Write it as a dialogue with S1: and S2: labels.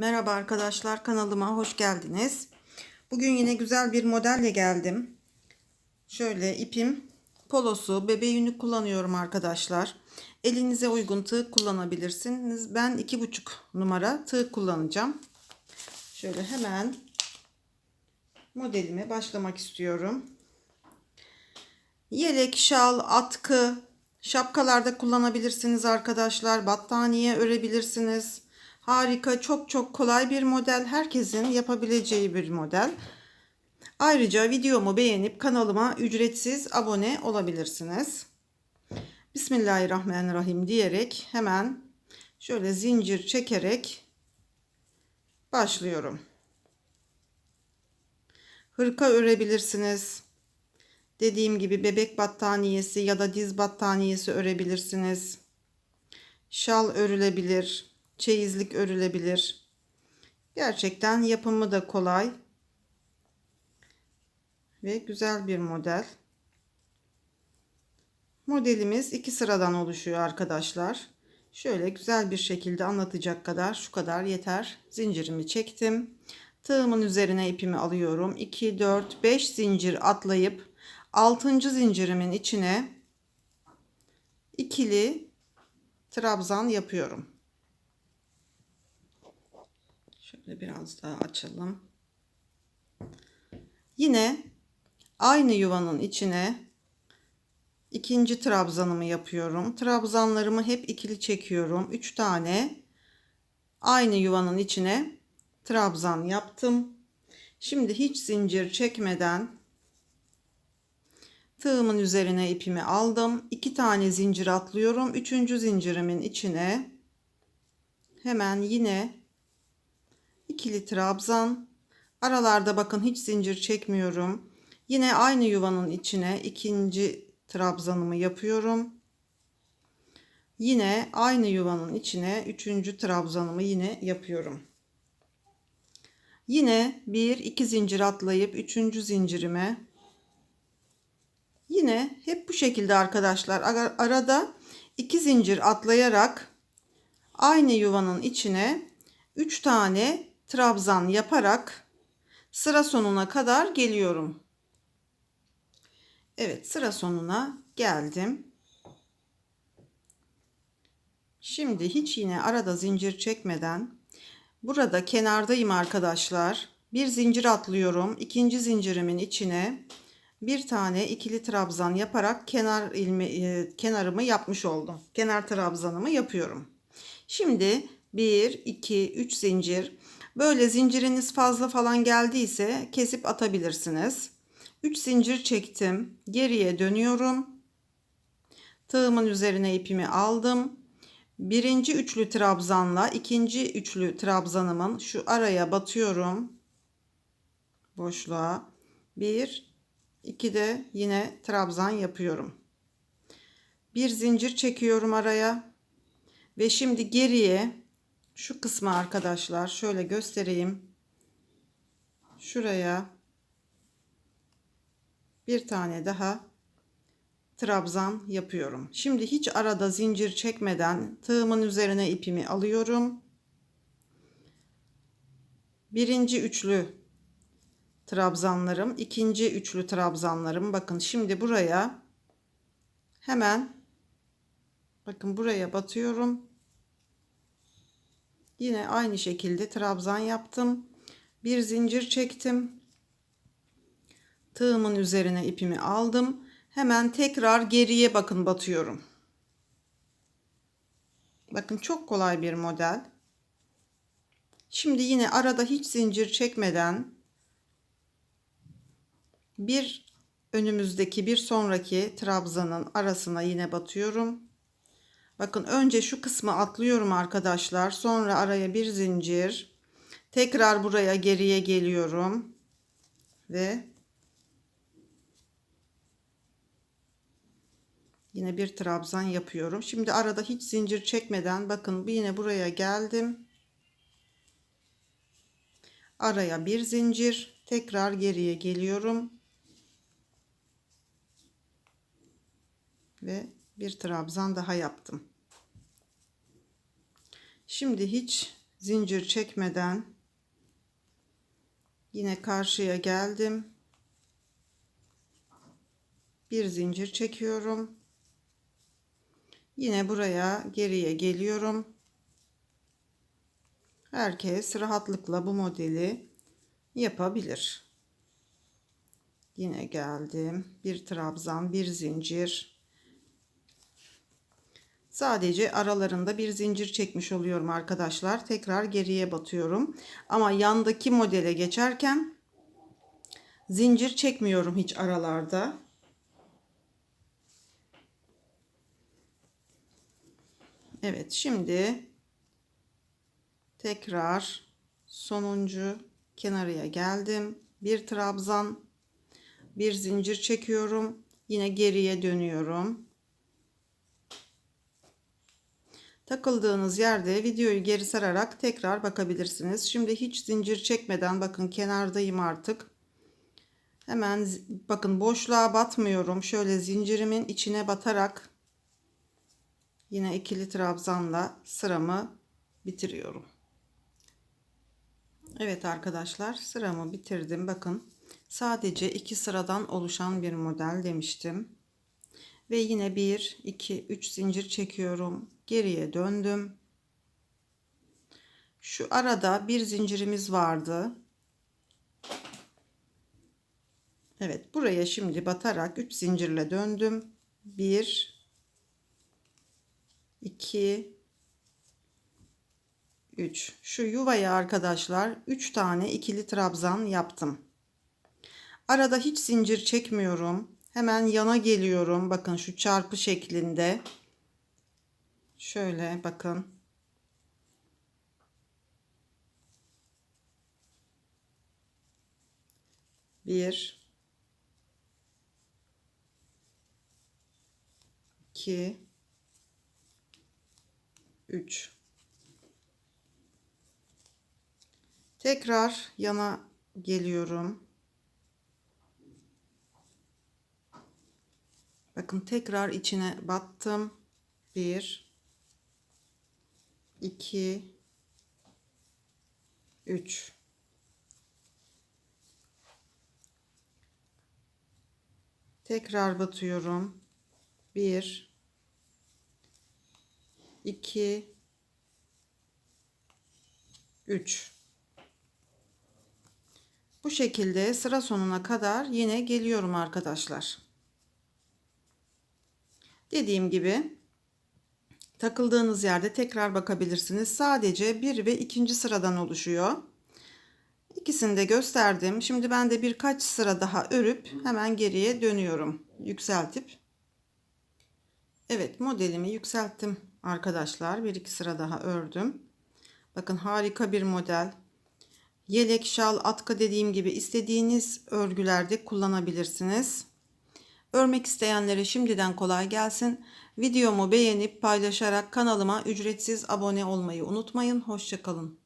S1: Merhaba arkadaşlar kanalıma hoş geldiniz. Bugün yine güzel bir modelle geldim. Şöyle ipim polosu bebe yünü kullanıyorum arkadaşlar. Elinize uygun tığ kullanabilirsiniz. Ben iki buçuk numara tığ kullanacağım. Şöyle hemen modelime başlamak istiyorum. Yelek, şal, atkı, şapkalarda kullanabilirsiniz arkadaşlar. Battaniye örebilirsiniz. Harika, çok çok kolay bir model. Herkesin yapabileceği bir model. Ayrıca videomu beğenip kanalıma ücretsiz abone olabilirsiniz. Bismillahirrahmanirrahim diyerek hemen şöyle zincir çekerek başlıyorum. Hırka örebilirsiniz. Dediğim gibi bebek battaniyesi ya da diz battaniyesi örebilirsiniz. Şal örülebilir, çeyizlik örülebilir. Gerçekten yapımı da kolay ve güzel bir model. Modelimiz iki sıradan oluşuyor arkadaşlar. Şöyle güzel bir şekilde anlatacak kadar şu kadar yeter. Zincirimi çektim. Tığımın üzerine ipimi alıyorum. 2, 4, 5 zincir atlayıp 6. zincirimin içine ikili trabzan yapıyorum. Şöyle biraz daha açalım. Yine aynı yuvanın içine ikinci trabzanımı yapıyorum. Trabzanlarımı hep ikili çekiyorum. 3 tane aynı yuvanın içine trabzan yaptım. Şimdi hiç zincir çekmeden tığımın üzerine ipimi aldım. 2 tane zincir atlıyorum. 3. zincirimin içine hemen yine ikili trabzan. Aralarda bakın hiç zincir çekmiyorum. Yine aynı yuvanın içine ikinci trabzanımı yapıyorum. Yine aynı yuvanın içine üçüncü trabzanımı yine yapıyorum. Yine bir iki zincir atlayıp üçüncü zincirime yine hep bu şekilde arkadaşlar arada iki zincir atlayarak aynı yuvanın içine üç tane trabzan yaparak sıra sonuna kadar geliyorum. Evet sıra sonuna geldim. Şimdi hiç yine arada zincir çekmeden burada kenardayım arkadaşlar. Bir zincir atlıyorum. İkinci zincirimin içine bir tane ikili trabzan yaparak kenar ilmi, e, kenarımı yapmış oldum. Kenar trabzanımı yapıyorum. Şimdi 1 2 3 zincir. Böyle zinciriniz fazla falan geldiyse kesip atabilirsiniz. 3 zincir çektim. Geriye dönüyorum. Tığımın üzerine ipimi aldım. Birinci üçlü trabzanla ikinci üçlü trabzanımın şu araya batıyorum. Boşluğa. Bir, iki de yine trabzan yapıyorum. Bir zincir çekiyorum araya. Ve şimdi geriye şu kısmı arkadaşlar şöyle göstereyim. Şuraya bir tane daha trabzan yapıyorum. Şimdi hiç arada zincir çekmeden tığımın üzerine ipimi alıyorum. Birinci üçlü trabzanlarım, ikinci üçlü trabzanlarım. Bakın şimdi buraya hemen bakın buraya batıyorum. Yine aynı şekilde trabzan yaptım. Bir zincir çektim tığımın üzerine ipimi aldım. Hemen tekrar geriye bakın batıyorum. Bakın çok kolay bir model. Şimdi yine arada hiç zincir çekmeden bir önümüzdeki bir sonraki trabzanın arasına yine batıyorum. Bakın önce şu kısmı atlıyorum arkadaşlar. Sonra araya bir zincir. Tekrar buraya geriye geliyorum. Ve Yine bir trabzan yapıyorum. Şimdi arada hiç zincir çekmeden bakın yine buraya geldim. Araya bir zincir. Tekrar geriye geliyorum. Ve bir trabzan daha yaptım. Şimdi hiç zincir çekmeden yine karşıya geldim. Bir zincir çekiyorum. Yine buraya geriye geliyorum. Herkes rahatlıkla bu modeli yapabilir. Yine geldim. Bir trabzan, bir zincir. Sadece aralarında bir zincir çekmiş oluyorum arkadaşlar. Tekrar geriye batıyorum. Ama yandaki modele geçerken zincir çekmiyorum hiç aralarda. Evet şimdi tekrar sonuncu kenarıya geldim. Bir trabzan, bir zincir çekiyorum. Yine geriye dönüyorum. Takıldığınız yerde videoyu geri sararak tekrar bakabilirsiniz. Şimdi hiç zincir çekmeden bakın kenardayım artık. Hemen bakın boşluğa batmıyorum. Şöyle zincirimin içine batarak yine ikili trabzanla sıramı bitiriyorum. Evet arkadaşlar sıramı bitirdim. Bakın sadece iki sıradan oluşan bir model demiştim. Ve yine 1, 2, 3 zincir çekiyorum. Geriye döndüm. Şu arada bir zincirimiz vardı. Evet buraya şimdi batarak 3 zincirle döndüm. 1 2 3 şu yuvaya arkadaşlar 3 tane ikili trabzan yaptım. Arada hiç zincir çekmiyorum. Hemen yana geliyorum. Bakın şu çarpı şeklinde. Şöyle bakın. Bir, iki, üç. Tekrar yana geliyorum. Bakın tekrar içine battım. 1 2 3 Tekrar batıyorum. 1 2 3 Bu şekilde sıra sonuna kadar yine geliyorum arkadaşlar. Dediğim gibi takıldığınız yerde tekrar bakabilirsiniz. Sadece bir ve ikinci sıradan oluşuyor. İkisini de gösterdim. Şimdi ben de birkaç sıra daha örüp hemen geriye dönüyorum. Yükseltip. Evet modelimi yükselttim arkadaşlar. Bir iki sıra daha ördüm. Bakın harika bir model. Yelek, şal, atkı dediğim gibi istediğiniz örgülerde kullanabilirsiniz. Örmek isteyenlere şimdiden kolay gelsin. Videomu beğenip paylaşarak kanalıma ücretsiz abone olmayı unutmayın. Hoşçakalın.